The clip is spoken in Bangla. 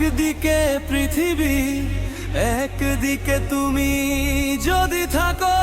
একদিকে পৃথিবী একদিকে তুমি যদি থাকো।